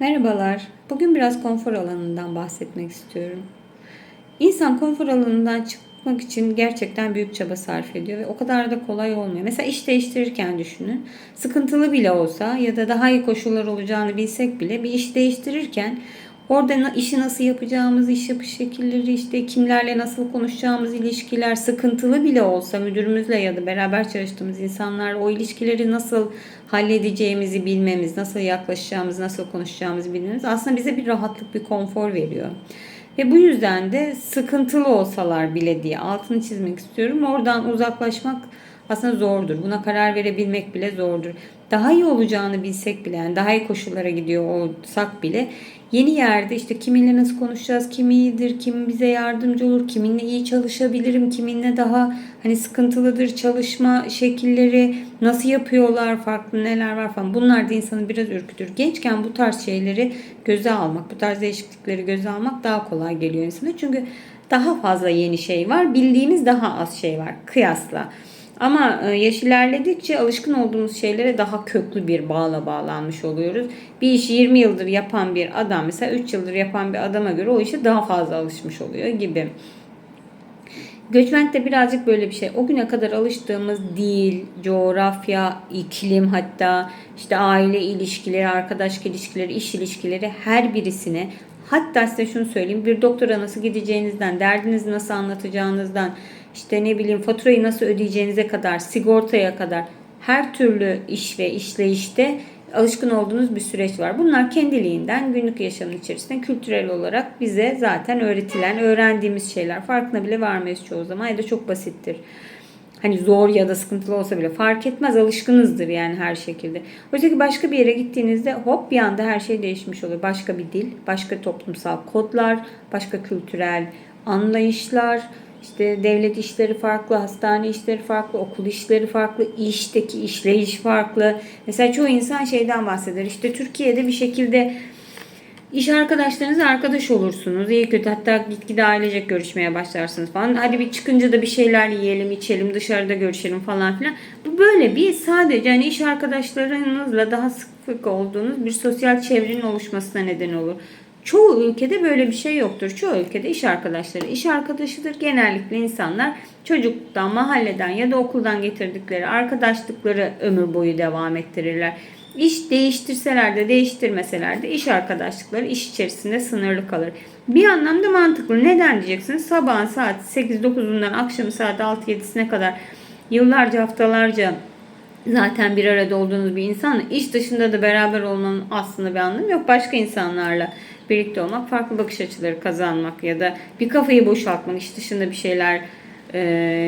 Merhabalar. Bugün biraz konfor alanından bahsetmek istiyorum. İnsan konfor alanından çıkmak için gerçekten büyük çaba sarf ediyor ve o kadar da kolay olmuyor. Mesela iş değiştirirken düşünün. Sıkıntılı bile olsa ya da daha iyi koşullar olacağını bilsek bile bir iş değiştirirken Orada işi nasıl yapacağımız, iş yapış şekilleri, işte kimlerle nasıl konuşacağımız ilişkiler, sıkıntılı bile olsa müdürümüzle ya da beraber çalıştığımız insanlarla o ilişkileri nasıl halledeceğimizi bilmemiz, nasıl yaklaşacağımızı, nasıl konuşacağımızı bilmemiz aslında bize bir rahatlık, bir konfor veriyor. Ve bu yüzden de sıkıntılı olsalar bile diye altını çizmek istiyorum. Oradan uzaklaşmak aslında zordur. Buna karar verebilmek bile zordur. Daha iyi olacağını bilsek bile yani daha iyi koşullara gidiyor olsak bile yeni yerde işte kiminle nasıl konuşacağız, kim iyidir, kim bize yardımcı olur, kiminle iyi çalışabilirim, kiminle daha hani sıkıntılıdır çalışma şekilleri, nasıl yapıyorlar, farklı neler var falan. Bunlar da insanı biraz ürkütür. Gençken bu tarz şeyleri göze almak, bu tarz değişiklikleri göze almak daha kolay geliyor insana. Çünkü daha fazla yeni şey var, bildiğimiz daha az şey var kıyasla. Ama e, yaş ilerledikçe alışkın olduğumuz şeylere daha köklü bir bağla bağlanmış oluyoruz. Bir işi 20 yıldır yapan bir adam mesela 3 yıldır yapan bir adama göre o işe daha fazla alışmış oluyor gibi. Göçmenlik de birazcık böyle bir şey. O güne kadar alıştığımız dil, coğrafya, iklim hatta işte aile ilişkileri, arkadaş ilişkileri, iş ilişkileri her birisine hatta size şunu söyleyeyim bir doktora nasıl gideceğinizden, derdinizi nasıl anlatacağınızdan, işte ne bileyim faturayı nasıl ödeyeceğinize kadar, sigortaya kadar her türlü iş ve işleyişte alışkın olduğunuz bir süreç var. Bunlar kendiliğinden günlük yaşamın içerisinde kültürel olarak bize zaten öğretilen, öğrendiğimiz şeyler. Farkına bile varmayız çoğu zaman ya da çok basittir. Hani zor ya da sıkıntılı olsa bile fark etmez alışkınızdır yani her şekilde. Oysa ki başka bir yere gittiğinizde hop bir anda her şey değişmiş oluyor. Başka bir dil, başka toplumsal kodlar, başka kültürel anlayışlar, işte devlet işleri farklı, hastane işleri farklı, okul işleri farklı, işteki işleyiş farklı. Mesela çoğu insan şeyden bahseder. İşte Türkiye'de bir şekilde iş arkadaşlarınızla arkadaş olursunuz. İyi kötü hatta gitgide ailecek görüşmeye başlarsınız falan. Hadi bir çıkınca da bir şeyler yiyelim, içelim, dışarıda görüşelim falan filan. Bu böyle bir sadece hani iş arkadaşlarınızla daha sık olduğunuz bir sosyal çevrenin oluşmasına neden olur. Çoğu ülkede böyle bir şey yoktur. Çoğu ülkede iş arkadaşları iş arkadaşıdır. Genellikle insanlar çocukluktan, mahalleden ya da okuldan getirdikleri arkadaşlıkları ömür boyu devam ettirirler. İş değiştirseler de değiştirmeseler de iş arkadaşlıkları iş içerisinde sınırlı kalır. Bir anlamda mantıklı. Neden diyeceksiniz? Sabahın saat 8-9'undan akşam saat 6-7'sine kadar yıllarca haftalarca zaten bir arada olduğunuz bir insanla iş dışında da beraber olmanın aslında bir anlamı yok. Başka insanlarla birlikte olmak, farklı bakış açıları kazanmak ya da bir kafayı boşaltmak, iş dışında bir şeyler e,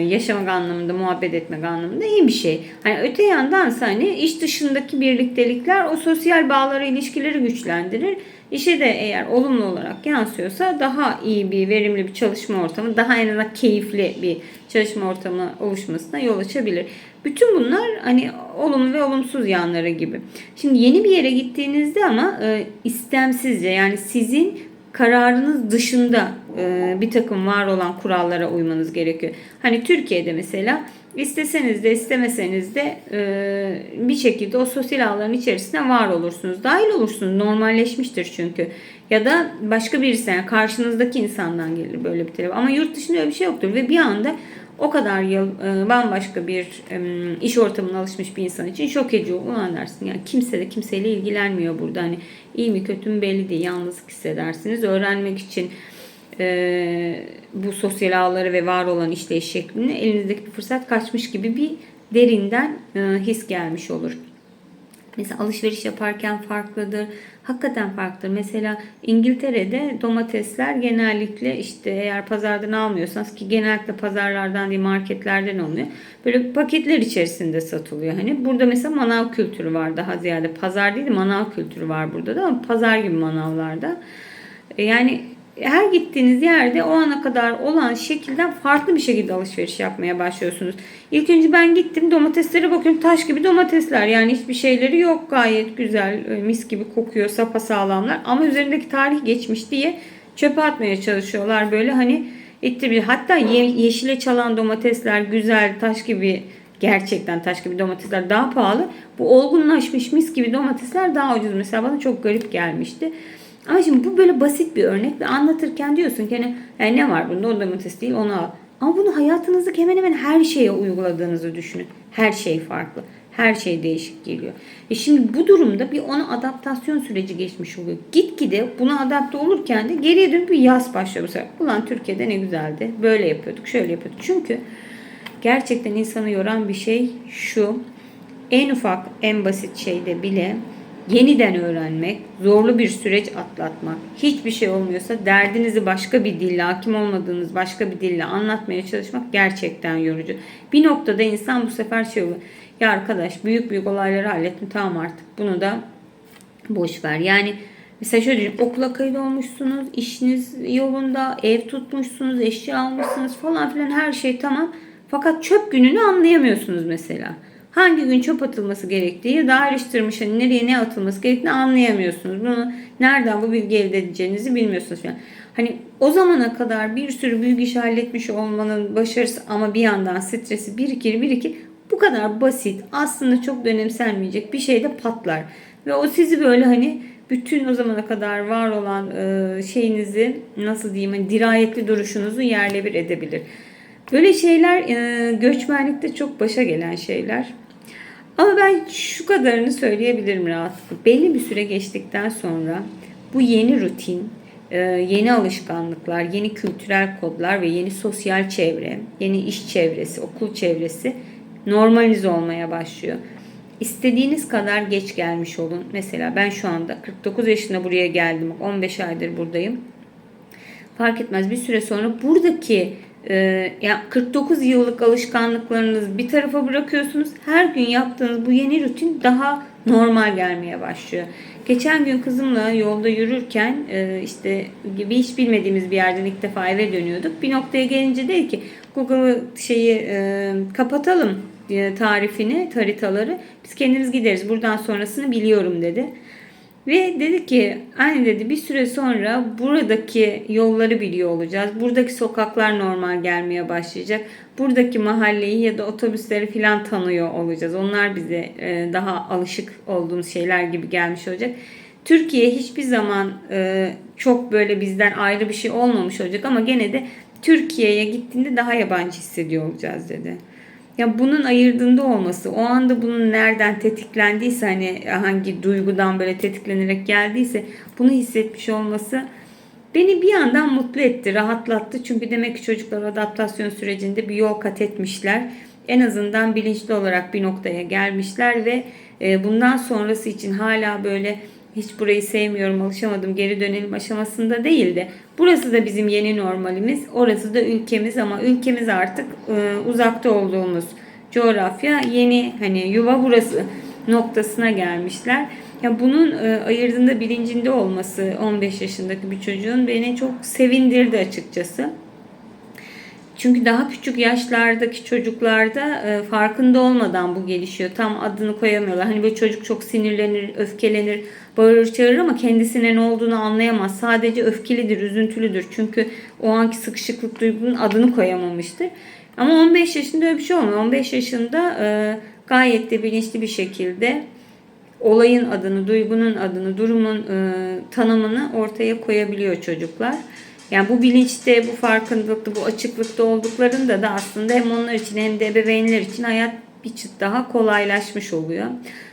yaşamak anlamında, muhabbet etmek anlamında iyi bir şey. Hani öte yandan hani iş dışındaki birliktelikler o sosyal bağları, ilişkileri güçlendirir. İşe de eğer olumlu olarak yansıyorsa daha iyi bir, verimli bir çalışma ortamı, daha en azından keyifli bir çalışma ortamı oluşmasına yol açabilir. Bütün bunlar hani olumlu ve olumsuz yanları gibi. Şimdi yeni bir yere gittiğinizde ama e, istemsizce yani sizin kararınız dışında e, bir takım var olan kurallara uymanız gerekiyor. Hani Türkiye'de mesela isteseniz de istemeseniz de e, bir şekilde o sosyal ağların içerisinde var olursunuz. Dahil olursunuz. Normalleşmiştir çünkü. Ya da başka birisi yani karşınızdaki insandan gelir böyle bir talep. Ama yurt dışında öyle bir şey yoktur ve bir anda o kadar yıl e, bambaşka bir e, iş ortamına alışmış bir insan için şok edici ulan dersin. Yani kimse de kimseyle ilgilenmiyor burada. Hani iyi mi kötü mü belli değil. Yalnızlık hissedersiniz. Öğrenmek için e, bu sosyal ağları ve var olan işleyiş şeklini elinizdeki bir fırsat kaçmış gibi bir derinden e, his gelmiş olur. Mesela alışveriş yaparken farklıdır. Hakikaten farklıdır. Mesela İngiltere'de domatesler genellikle işte eğer pazardan almıyorsanız ki genellikle pazarlardan değil marketlerden alınıyor. Böyle paketler içerisinde satılıyor. Hani burada mesela manav kültürü var daha ziyade. Pazar değil de manav kültürü var burada da ama pazar gibi manavlarda. E, Yani her gittiğiniz yerde o ana kadar olan şekilden farklı bir şekilde alışveriş yapmaya başlıyorsunuz. İlk önce ben gittim domateslere bakıyorum taş gibi domatesler yani hiçbir şeyleri yok gayet güzel e, mis gibi kokuyor sapasağlamlar ama üzerindeki tarih geçmiş diye çöpe atmaya çalışıyorlar böyle hani ittir bir hatta ye- yeşile çalan domatesler güzel taş gibi Gerçekten taş gibi domatesler daha pahalı. Bu olgunlaşmış mis gibi domatesler daha ucuz. Mesela bana çok garip gelmişti. Ama şimdi bu böyle basit bir örnek ve anlatırken diyorsun ki hani yani ne var bunda o domates değil onu al. Ama bunu hayatınızdaki hemen hemen her şeye uyguladığınızı düşünün. Her şey farklı. Her şey değişik geliyor. E şimdi bu durumda bir ona adaptasyon süreci geçmiş oluyor. Gitgide buna adapte olurken de geriye dönüp bir yaz başlıyor sefer. Ulan Türkiye'de ne güzeldi. Böyle yapıyorduk, şöyle yapıyorduk. Çünkü gerçekten insanı yoran bir şey şu. En ufak, en basit şeyde bile yeniden öğrenmek, zorlu bir süreç atlatmak, hiçbir şey olmuyorsa derdinizi başka bir dille, hakim olmadığınız başka bir dille anlatmaya çalışmak gerçekten yorucu. Bir noktada insan bu sefer şey oluyor. Ya arkadaş büyük büyük olayları hallettim tamam artık bunu da boş ver. Yani mesela şöyle düşün, okula kayıt olmuşsunuz, işiniz yolunda, ev tutmuşsunuz, eşya almışsınız falan filan her şey tamam. Fakat çöp gününü anlayamıyorsunuz mesela hangi gün çöp atılması gerektiği ya da hani nereye ne atılması gerektiğini anlayamıyorsunuz. Bunu nereden bu bilgi elde edeceğinizi bilmiyorsunuz falan. Hani o zamana kadar bir sürü büyük iş halletmiş olmanın başarısı ama bir yandan stresi birikir birikir bu kadar basit aslında çok da önemsenmeyecek bir şey de patlar. Ve o sizi böyle hani bütün o zamana kadar var olan e, şeyinizi nasıl diyeyim hani dirayetli duruşunuzu yerle bir edebilir. Böyle şeyler e, göçmenlikte çok başa gelen şeyler. Ama ben şu kadarını söyleyebilirim rahatlıkla. Belli bir süre geçtikten sonra bu yeni rutin, e, yeni alışkanlıklar, yeni kültürel kodlar ve yeni sosyal çevre, yeni iş çevresi, okul çevresi normalize olmaya başlıyor. İstediğiniz kadar geç gelmiş olun. Mesela ben şu anda 49 yaşında buraya geldim. 15 aydır buradayım. Fark etmez bir süre sonra buradaki e, yani 49 yıllık alışkanlıklarınızı bir tarafa bırakıyorsunuz. Her gün yaptığınız bu yeni rutin daha normal gelmeye başlıyor. Geçen gün kızımla yolda yürürken e, işte bir hiç bilmediğimiz bir yerden ilk defa eve dönüyorduk. Bir noktaya gelince dedi ki Google şeyi e, kapatalım e, tarifini, haritaları. Biz kendimiz gideriz. Buradan sonrasını biliyorum dedi. Ve dedi ki anne dedi bir süre sonra buradaki yolları biliyor olacağız. Buradaki sokaklar normal gelmeye başlayacak. Buradaki mahalleyi ya da otobüsleri filan tanıyor olacağız. Onlar bize e, daha alışık olduğumuz şeyler gibi gelmiş olacak. Türkiye hiçbir zaman e, çok böyle bizden ayrı bir şey olmamış olacak ama gene de Türkiye'ye gittiğinde daha yabancı hissediyor olacağız dedi. Ya bunun ayırdığında olması, o anda bunun nereden tetiklendiyse hani hangi duygudan böyle tetiklenerek geldiyse bunu hissetmiş olması beni bir yandan mutlu etti, rahatlattı. Çünkü demek ki çocuklar adaptasyon sürecinde bir yol kat etmişler. En azından bilinçli olarak bir noktaya gelmişler ve e, bundan sonrası için hala böyle hiç burayı sevmiyorum, alışamadım, geri dönelim aşamasında değil de burası da bizim yeni normalimiz, orası da ülkemiz ama ülkemiz artık e, uzakta olduğumuz coğrafya yeni hani yuva burası noktasına gelmişler. Ya bunun e, ayırdığında bilincinde olması 15 yaşındaki bir çocuğun beni çok sevindirdi açıkçası. Çünkü daha küçük yaşlardaki çocuklarda e, farkında olmadan bu gelişiyor. Tam adını koyamıyorlar. Hani böyle çocuk çok sinirlenir, öfkelenir, bağırır çağırır ama kendisine ne olduğunu anlayamaz. Sadece öfkelidir, üzüntülüdür. Çünkü o anki sıkışıklık duygunun adını koyamamıştır. Ama 15 yaşında öyle bir şey olmuyor. 15 yaşında e, gayet de bilinçli bir şekilde olayın adını, duygunun adını, durumun e, tanımını ortaya koyabiliyor çocuklar. Yani bu bilinçte, bu farkındalıkta, bu açıklıkta olduklarında da aslında hem onlar için hem de ebeveynler için hayat bir çıt daha kolaylaşmış oluyor.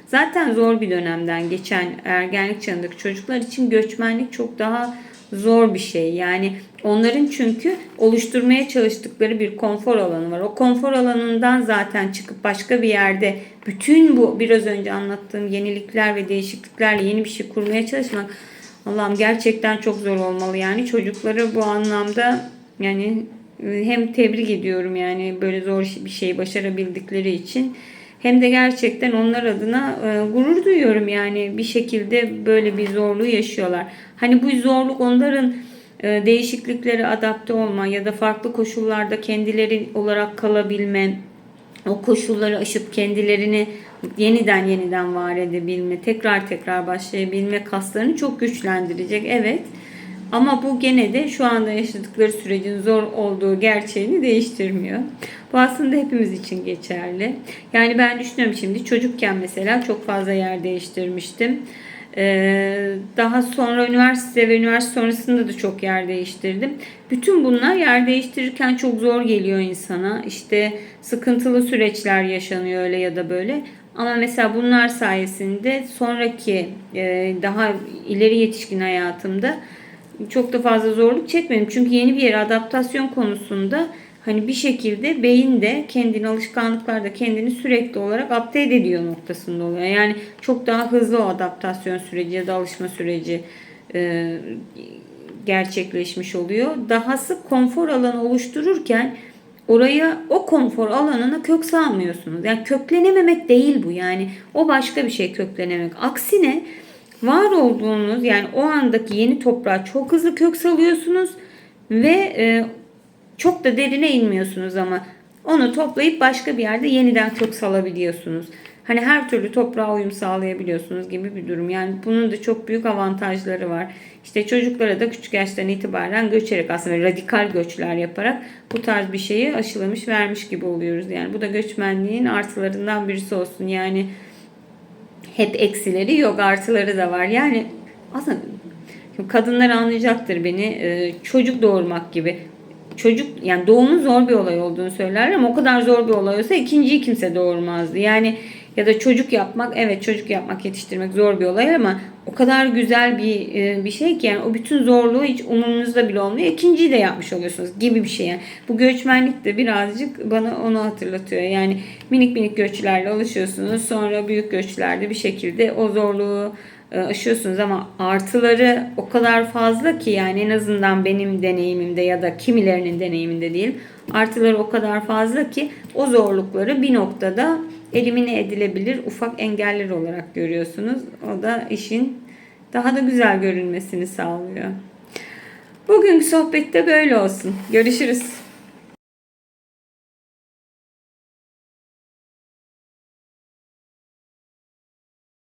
Zaten zor bir dönemden geçen ergenlik çağındaki çocuklar için göçmenlik çok daha zor bir şey. Yani onların çünkü oluşturmaya çalıştıkları bir konfor alanı var. O konfor alanından zaten çıkıp başka bir yerde bütün bu biraz önce anlattığım yenilikler ve değişikliklerle yeni bir şey kurmaya çalışmak Allah'ım gerçekten çok zor olmalı yani çocukları bu anlamda yani hem tebrik ediyorum yani böyle zor bir şey başarabildikleri için hem de gerçekten onlar adına e, gurur duyuyorum yani bir şekilde böyle bir zorluğu yaşıyorlar. Hani bu zorluk onların e, değişikliklere adapte olma ya da farklı koşullarda kendileri olarak kalabilme, o koşulları aşıp kendilerini yeniden yeniden var edebilme, tekrar tekrar başlayabilme kaslarını çok güçlendirecek. Evet. Ama bu gene de şu anda yaşadıkları sürecin zor olduğu gerçeğini değiştirmiyor. Bu aslında hepimiz için geçerli. Yani ben düşünüyorum şimdi çocukken mesela çok fazla yer değiştirmiştim. Ee, daha sonra üniversite ve üniversite sonrasında da çok yer değiştirdim. Bütün bunlar yer değiştirirken çok zor geliyor insana. İşte sıkıntılı süreçler yaşanıyor öyle ya da böyle. Ama mesela bunlar sayesinde sonraki e, daha ileri yetişkin hayatımda çok da fazla zorluk çekmedim. Çünkü yeni bir yere adaptasyon konusunda hani bir şekilde beyin de kendini alışkanlıklarda kendini sürekli olarak update ediyor noktasında oluyor. Yani çok daha hızlı o adaptasyon süreci ya da alışma süreci e, gerçekleşmiş oluyor. Dahası konfor alanı oluştururken oraya o konfor alanına kök salmıyorsunuz. Yani köklenememek değil bu. Yani o başka bir şey köklenemek. Aksine var olduğunuz yani o andaki yeni toprağa çok hızlı kök salıyorsunuz ve e, çok da derine inmiyorsunuz ama onu toplayıp başka bir yerde yeniden kök salabiliyorsunuz. Hani her türlü toprağa uyum sağlayabiliyorsunuz gibi bir durum. Yani bunun da çok büyük avantajları var. İşte çocuklara da küçük yaştan itibaren göçerek aslında radikal göçler yaparak bu tarz bir şeyi aşılamış vermiş gibi oluyoruz. Yani bu da göçmenliğin artılarından birisi olsun. Yani hep eksileri yok artıları da var. Yani aslında kadınlar anlayacaktır beni. Ee, çocuk doğurmak gibi. Çocuk yani doğumun zor bir olay olduğunu söylerler ama o kadar zor bir olay olsa ikinciyi kimse doğurmazdı. Yani ya da çocuk yapmak evet çocuk yapmak yetiştirmek zor bir olay ama o kadar güzel bir e, bir şey ki yani o bütün zorluğu hiç umumunuzda bile olmuyor. İkinciyi de yapmış oluyorsunuz gibi bir şey yani. Bu göçmenlik de birazcık bana onu hatırlatıyor. Yani minik minik göçlerle alışıyorsunuz. Sonra büyük göçlerde bir şekilde o zorluğu aşıyorsunuz ama artıları o kadar fazla ki yani en azından benim deneyimimde ya da kimilerinin deneyiminde değil. Artıları o kadar fazla ki o zorlukları bir noktada elimine edilebilir ufak engeller olarak görüyorsunuz. O da işin daha da güzel görünmesini sağlıyor. Bugünkü sohbette böyle olsun. Görüşürüz.